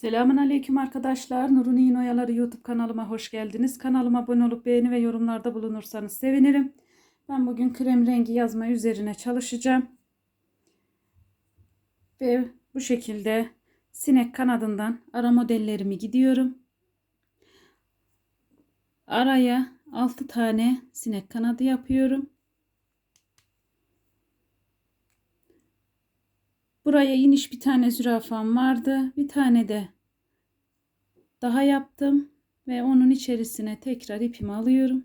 Selamun Aleyküm arkadaşlar. Nurun İğne Oyaları YouTube kanalıma hoş geldiniz. Kanalıma abone olup beğeni ve yorumlarda bulunursanız sevinirim. Ben bugün krem rengi yazma üzerine çalışacağım. Ve bu şekilde sinek kanadından ara modellerimi gidiyorum. Araya 6 tane sinek kanadı yapıyorum. Buraya iniş bir tane zürafam vardı. Bir tane de daha yaptım. Ve onun içerisine tekrar ipimi alıyorum.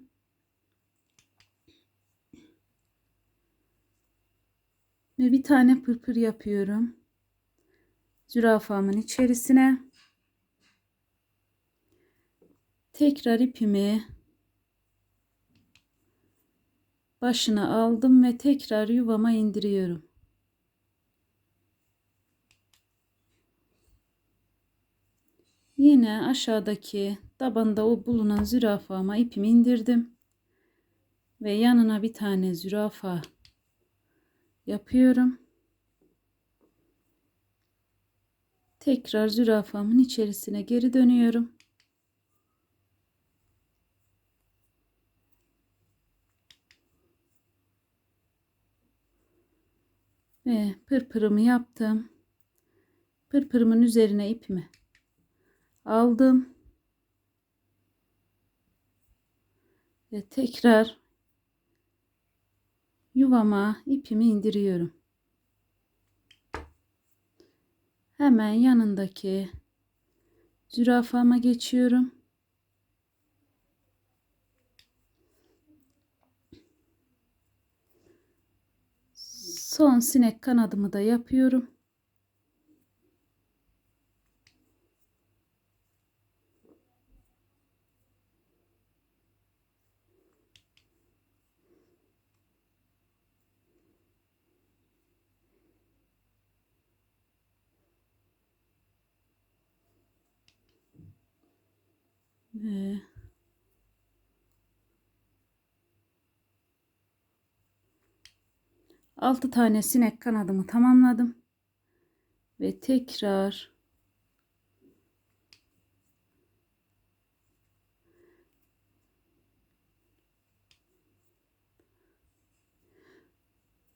Ve bir tane pırpır yapıyorum. Zürafamın içerisine. Tekrar ipimi başına aldım ve tekrar yuvama indiriyorum. Yine aşağıdaki tabanda o bulunan zürafama ipimi indirdim. Ve yanına bir tane zürafa yapıyorum. Tekrar zürafamın içerisine geri dönüyorum. Ve pırpırımı yaptım. Pırpırımın üzerine ipimi aldım. Ve tekrar yuvama ipimi indiriyorum. Hemen yanındaki zürafama geçiyorum. Son sinek kanadımı da yapıyorum. Ve altı tane sinek kanadımı tamamladım. Ve tekrar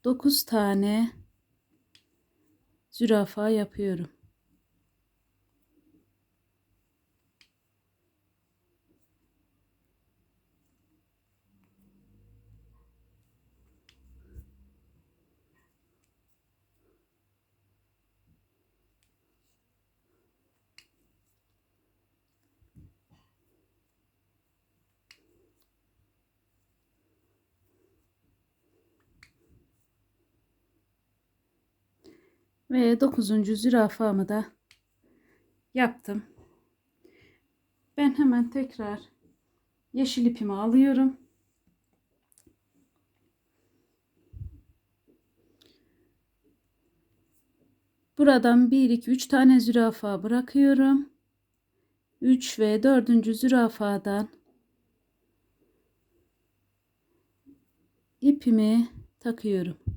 dokuz tane zürafa yapıyorum. Ve dokuzuncu zürafamı da yaptım. Ben hemen tekrar yeşil ipimi alıyorum. Buradan 1 2 3 tane zürafa bırakıyorum. 3 ve 4. zürafadan ipimi takıyorum.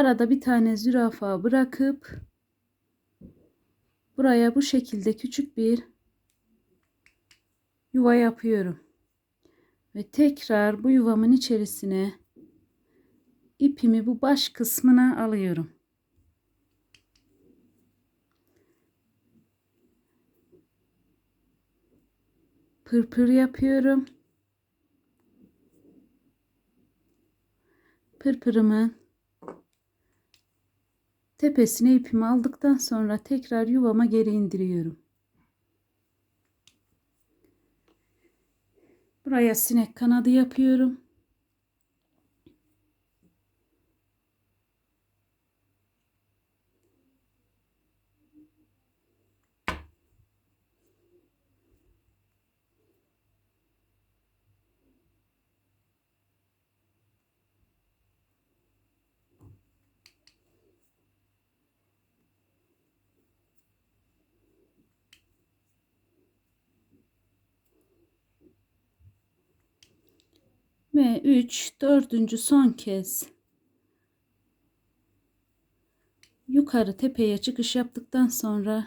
Arada bir tane zürafa bırakıp buraya bu şekilde küçük bir yuva yapıyorum. Ve tekrar bu yuvamın içerisine ipimi bu baş kısmına alıyorum. Pırpır yapıyorum. Pırpırımın tepesine ipimi aldıktan sonra tekrar yuvama geri indiriyorum. Buraya sinek kanadı yapıyorum. Ve 3 dördüncü son kez yukarı tepeye çıkış yaptıktan sonra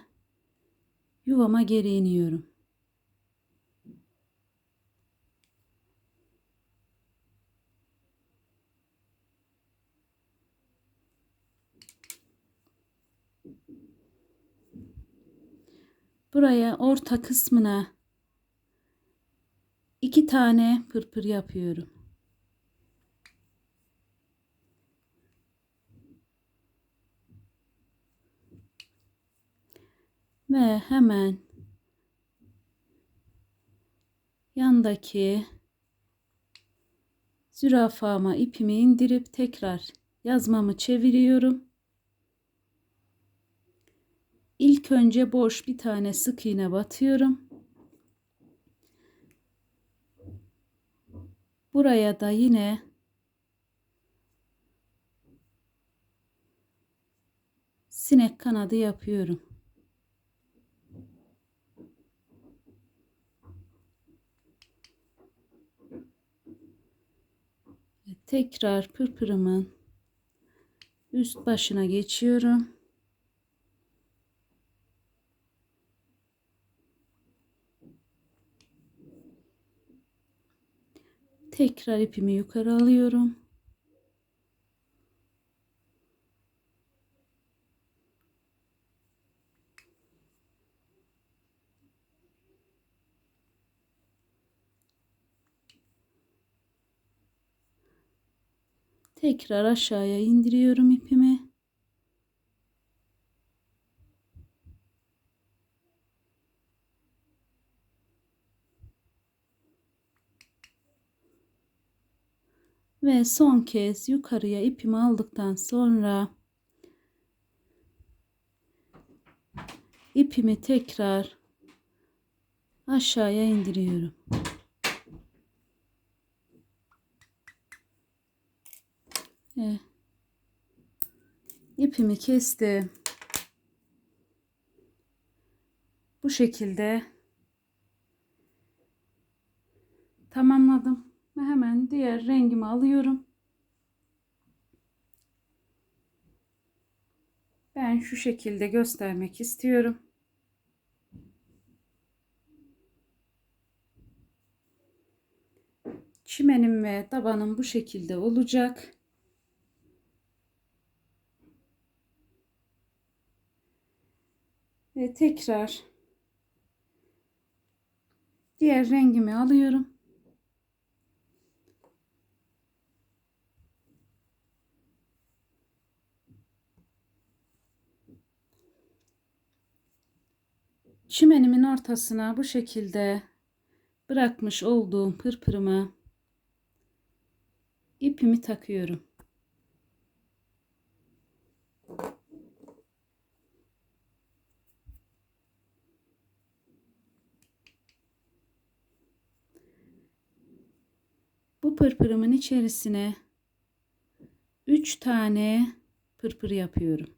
yuvama geri iniyorum. Buraya orta kısmına iki tane pırpır yapıyorum. Ve hemen yandaki zürafama ipimi indirip tekrar yazmamı çeviriyorum. İlk önce boş bir tane sık iğne batıyorum. Buraya da yine sinek kanadı yapıyorum. Tekrar pırpırımın üst başına geçiyorum. Tekrar ipimi yukarı alıyorum. Tekrar aşağıya indiriyorum ipimi. Ve son kez yukarıya ipimi aldıktan sonra ipimi tekrar aşağıya indiriyorum. Evet. İpimi kestim. Bu şekilde tamamladım ve hemen diğer rengimi alıyorum. Ben şu şekilde göstermek istiyorum. Çimenim ve tabanım bu şekilde olacak. Tekrar diğer rengimi alıyorum. Çimenimin ortasına bu şekilde bırakmış olduğum pırpırımı ipimi takıyorum. Bu pırpırımın içerisine 3 tane pırpır yapıyorum.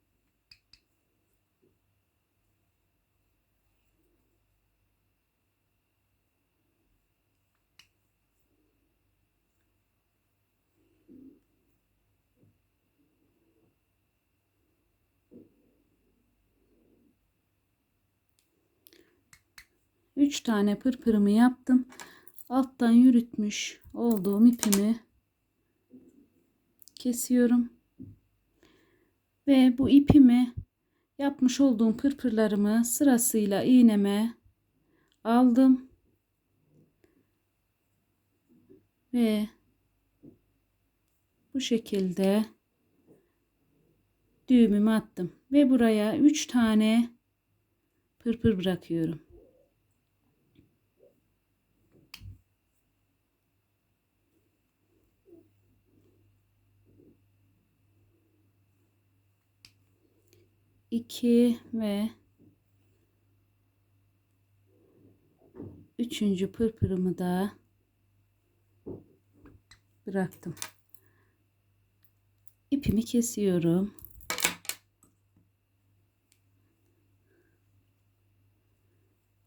Üç tane pırpırımı yaptım. Alttan yürütmüş olduğum ipimi kesiyorum. Ve bu ipimi yapmış olduğum pırpırlarımı sırasıyla iğneme aldım. Ve bu şekilde düğümümü attım ve buraya 3 tane pırpır bırakıyorum. İki ve üçüncü pırpırımı da bıraktım. İpimi kesiyorum.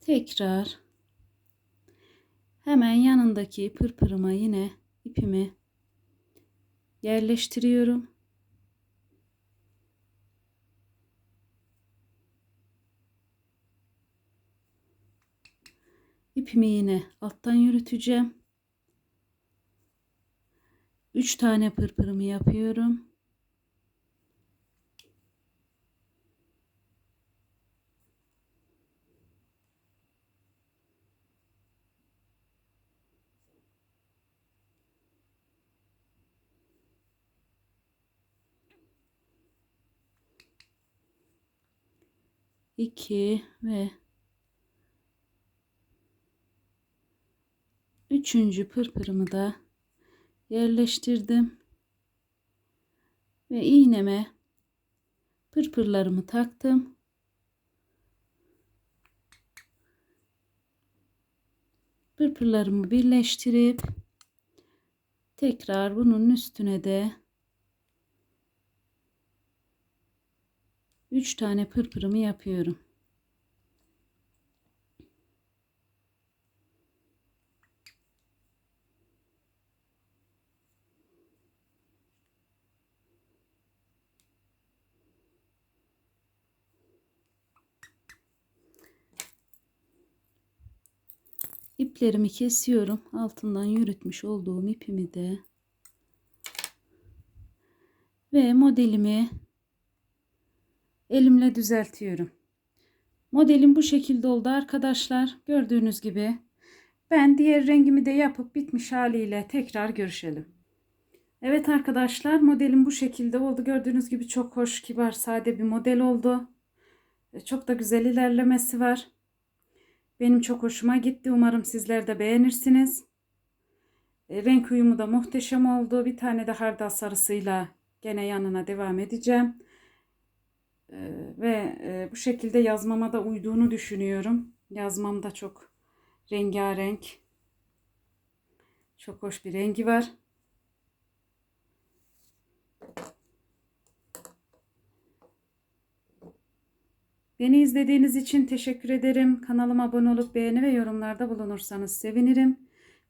Tekrar hemen yanındaki pırpırıma yine ipimi yerleştiriyorum. İpimi yine alttan yürüteceğim. 3 tane pırpırımı yapıyorum. iki ve üçüncü pırpırımı da yerleştirdim ve iğneme pırpırlarımı taktım. Pırpırlarımı birleştirip tekrar bunun üstüne de 3 tane pırpırımı yapıyorum. İplerimi kesiyorum. Altından yürütmüş olduğum ipimi de ve modelimi elimle düzeltiyorum. Modelim bu şekilde oldu arkadaşlar. Gördüğünüz gibi ben diğer rengimi de yapıp bitmiş haliyle tekrar görüşelim. Evet arkadaşlar modelim bu şekilde oldu. Gördüğünüz gibi çok hoş, kibar, sade bir model oldu. Çok da güzel ilerlemesi var. Benim çok hoşuma gitti. Umarım sizler de beğenirsiniz. E, renk uyumu da muhteşem oldu. Bir tane de hardal sarısıyla gene yanına devam edeceğim. E, ve e, bu şekilde yazmama da uyduğunu düşünüyorum. Yazmam da çok rengarenk. Çok hoş bir rengi var. Beni izlediğiniz için teşekkür ederim. Kanalıma abone olup beğeni ve yorumlarda bulunursanız sevinirim.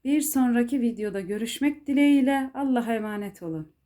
Bir sonraki videoda görüşmek dileğiyle Allah'a emanet olun.